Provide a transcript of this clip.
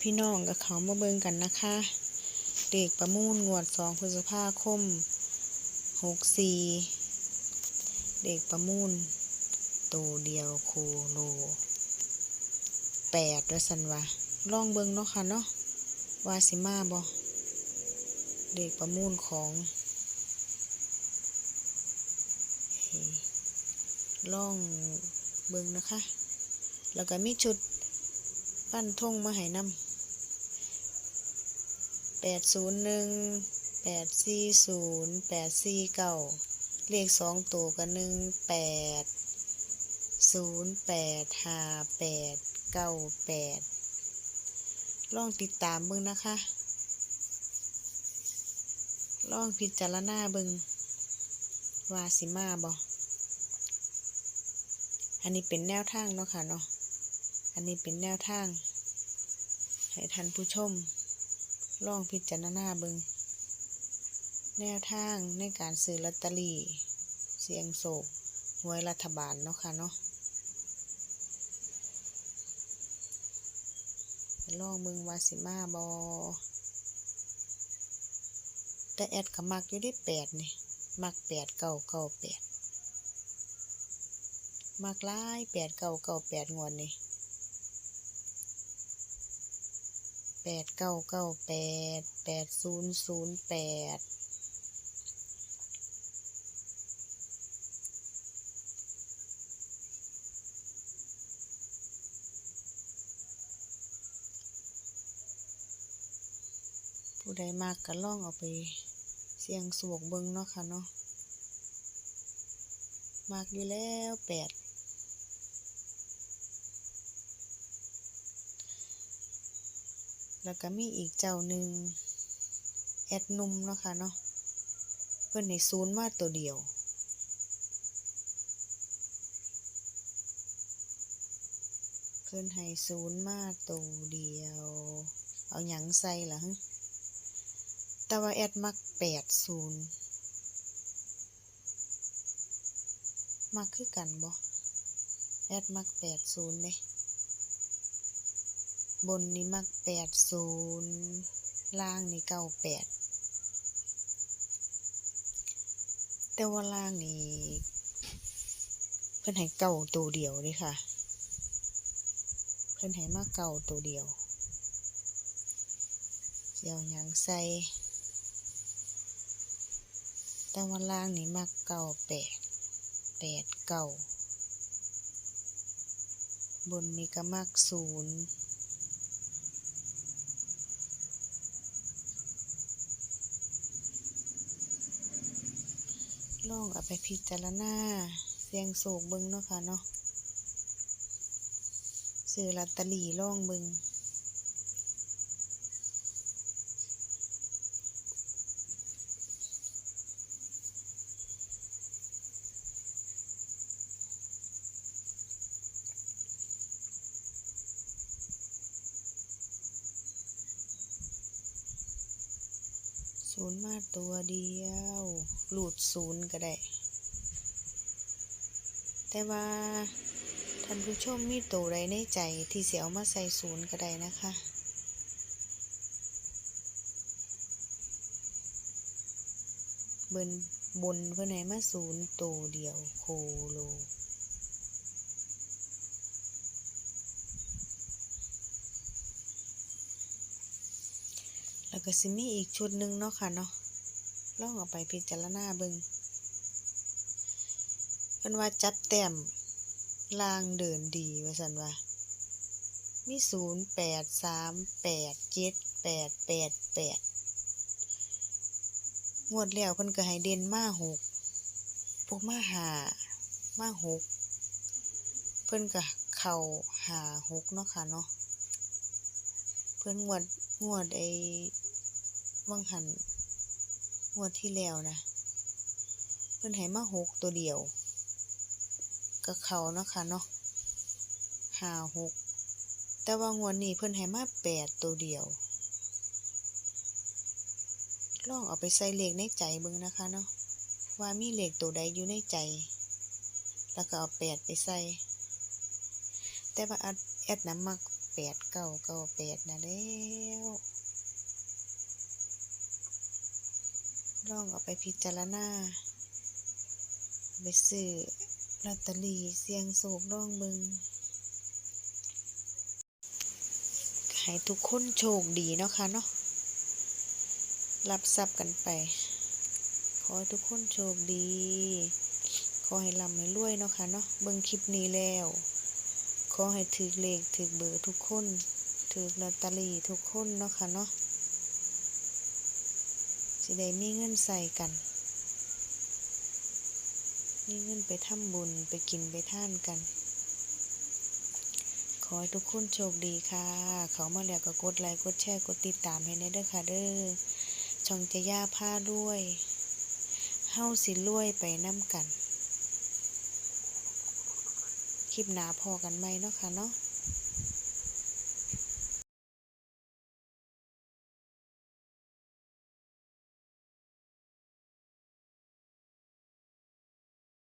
พี่น้องกับเขามาเบิ่งกันนะคะ เด็กประมูลงวดสองพฤษภาคมหกสี่เด็กประมูลตัวเดียวโคโลแปดด้วยสันวะลองเบิ่งเนาะค่ะเนาะวาสิมาบ่เด็กประมูลของเอ่อลองเบิ่งนะคะ แล้วก็มีชุด ฟันทงมาให้นำแปดศูนย์หนึ่งแปดสี่ศูนย์แปดสี่เก้าเลขสองตัวกันหนึ่งแปดศูนย์แปดห้าแปดเก้าแปดลองติดตามเบิ่งนะคะ ลองพิจารณาเบิ่งว่าสิมาบ่อันนี้เป็นแนวทางเนาะค่ะเนาะ อันนี้เป็นแนวทาง ให้ท่านผู้ชมลองพิจารณาเบิงแนวทางในการซื้อลอตเตอรี่ เสียงโศกหวยรัฐบาลเนาะค่ะเนาะลองเบิงวาสิมาบอแต่แอดก็มักอยู่ได้แปดนี่ มักแปดเก้าเก้าแปดมักลายแปดเก้าเก้าแปดงวดนี่ แปดเก้าเก้าแปดแปดศูนย์ศูนย์แปดผู้ใดมากก็ล่องเอาไปเสี่ยงสวกเบิงเนาะค่ะเนาะมากอยู่แล้วแปด แล้วก็มีอีกเจ้าหนึ่งแอดนุ่มเนาะค่ะเนาะเพิ่อนให้ศูนย์มาตัวเดียวเพิ่อนให้ศูนย์มาตัวเดียว เอาหยังใส่ล่ะฮะแต่ว่าแอดมักแปดศูนย์มักคือกันบ่แอดมักแปดศูนย์เด้ บนนี้มักแปดศูนย์ล่างนี่เก้าแปดแต่ว่าล่างนี่เพิ่อนให้เก่าตัวเดียวนี่ค่ะ เพิ่อนให้มาเก่าตัวเดียวเสียวยังใส่แต่ว่าล่างนี่มักเก่าแปดแปดเก่าบนนี้ก็มักศูนย์ ลองเอาไปพิจารณาเสียงโศกเบิงเนาะค่ะเนาะซื้อลอตเตอรี่ลองเบิง ศูนย์มาตัวเดียว หลุดศูนย์ก็ได้ แต่ว่าท่านผู้ชมมีตัวใดในใจที่เสียวมาใส่ศูนย์ก็ได้นะคะเบนบนเพื่อนไหนมาศูนย์ตัวเดียวโคโล แล้วก็สิมีอีกชุดหนึ่งเนาะค่ะเนาะลองเอาไปพิจารณาเบิงเพิ่นว่าจับแต้มลางเดินดีว่าสันว่ามีศูนย์แปดสามแปดเจ็ดแปดแปดแปดงวดแล้วเพิ่นก็ให้เด่นมาหกพวกมาหามาหกเพิ่นก็เข่าหาหกเนาะค่ะเนาะเพิ่นงวดงวดไอ วังหันงวดที่แล้วนะ เพิ่นให้มาหกตัวเดียวก็เขาเนาะค่ะเนาะห้าหกแต่ว่างวดนี้เพิ่นให้มาแปดตัวเดียวลองเอาไปใส่เลขในใจเบิ่งนะคะเนาะว่ามีเลขตัวใดอยู่ในใจ แล้วก็เอาแปดไปใส่ แต่ว่าแอดแอดน้ำมักแปดเก้าเก้าแปดนะแล้ว ลองเอาไปพิจารณาไปซื้อลอตเตอรี่เสี่ยงโศกลองเบิงให้ทุกคนโชคดีเนาะค่ะเนาะรับทรัพย์กันไป ขอให้ทุกคนโชคดี ขอให้ร่ำให้รวยเนาะค่ะเนาะเบิ่งคลิปนี้แล้ว ขอให้ถือเลขถือเบอร์ทุกคนถือลอตเตอรี่ทุกคนเนาะค่ะเนาะ สิได้มีเงินใส่กัน มีเงินไปทำบุญไปกินไปท่านกัน ขอให้ทุกคนโชคดีค่ะ เขามาแล้วก็กดไลค์กดแชร์กดติดตามให้แน่เด้อค่ะเด้อช่องจะย่าผ้าด้วยเฮาสิรวยไปน้ำกัน คลิปหนาพอกันไหมเนาะค่ะเนาะ